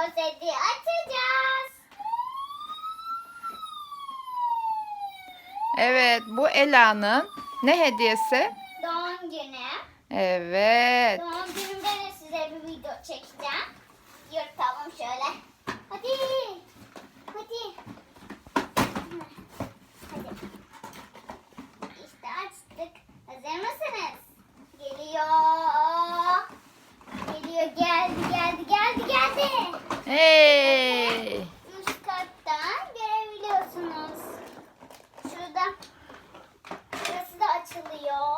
Rozeti açacağız. Evet bu Ela'nın ne hediyesi? Doğum günü. Evet. Doğum günümde de size bir video çekeceğim. Yırtalım şöyle. Hadi. Hadi. Hey. Üst kattan görebiliyorsunuz. Şurada. Burası da açılıyor.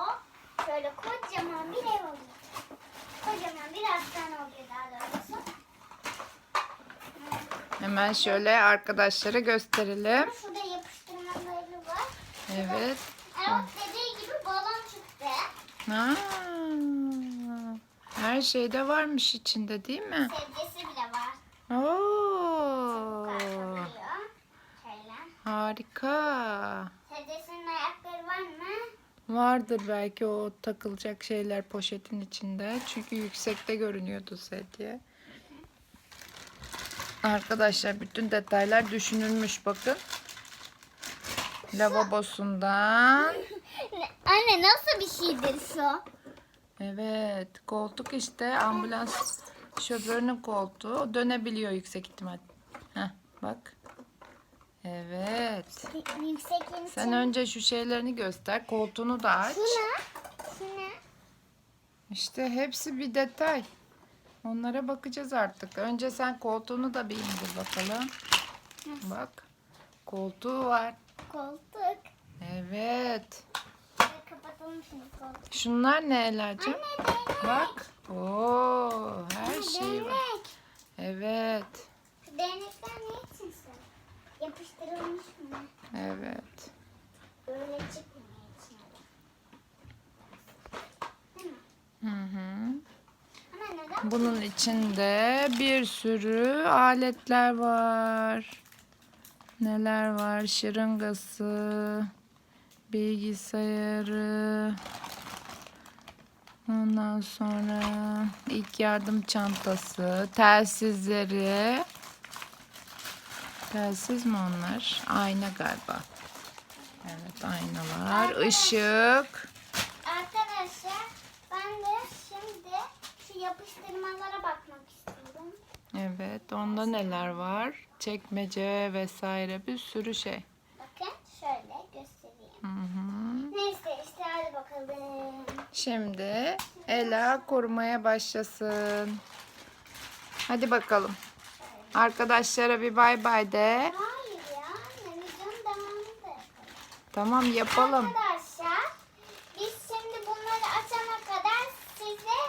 Şöyle kocaman bir ev oluyor. Kocaman bir hastane oluyor daha doğrusu. Hemen şöyle arkadaşlara gösterelim. Şurada yapıştırmaları var. Evet. Erol dediği gibi balon çıktı. Ha. Her şeyde varmış içinde değil mi? Var. Oo. Harika. Sebzesinin ayakları var mı? Vardır belki o takılacak şeyler poşetin içinde. Çünkü yüksekte görünüyordu sedye. Arkadaşlar bütün detaylar düşünülmüş bakın. Lavabosundan. Anne nasıl bir şeydir şu? Evet koltuk işte ambulans şoförünün koltuğu. O dönebiliyor yüksek ihtimal. Heh, bak. Evet. Yüksek Sen önce şu şeylerini göster. Koltuğunu da aç. Şu ne? Şu ne? İşte hepsi bir detay. Onlara bakacağız artık. Önce sen koltuğunu da bir indir bakalım. Bak. Koltuğu var. Koltuk. Evet. Kapatalım şimdi koltuk. Şunlar ne Ela'cığım? Bak. Oo, her Anne, şey var. değnek. Evet. Değnekler ne için sen? Yapıştırılmış mı? Evet. Böyle çıkmıyor? Hı hı. Bunun içinde bir sürü aletler var. Neler var? Şırıngası, bilgisayarı, ondan sonra ilk yardım çantası, telsizleri. Telsiz mi onlar? Ayna galiba. Evet aynalar, ışık. Arkadaşlar ben de şimdi şu yapıştırmalara bakmak istiyorum. Evet, onda neler var? Çekmece vesaire bir sürü şey. Hı hı. Neyse işte hadi bakalım. Şimdi Ela kurmaya başlasın. Hadi bakalım. Arkadaşlara bir bay bay de. Hayır ya. Devamını da yapalım. Tamam yapalım. Arkadaşlar biz şimdi bunları açana kadar size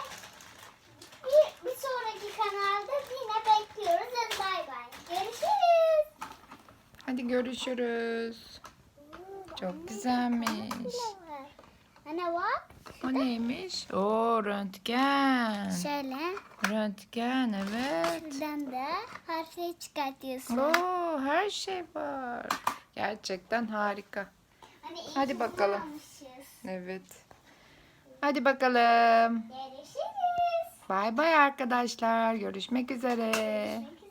bir, bir sonraki kanalda yine bekliyoruz. Hadi bay bay. Görüşürüz. Hadi görüşürüz. Çok güzelmiş. Anne bak. O neymiş? Oo röntgen. Şöyle. Röntgen evet. Buradan da harfleri çıkartıyorsun. Oo her şey var. Gerçekten harika. Hani Hadi bakalım. bulamamışız. Evet. Hadi bakalım. Görüşürüz. Bay bay arkadaşlar. Görüşmek üzere. Görüşmek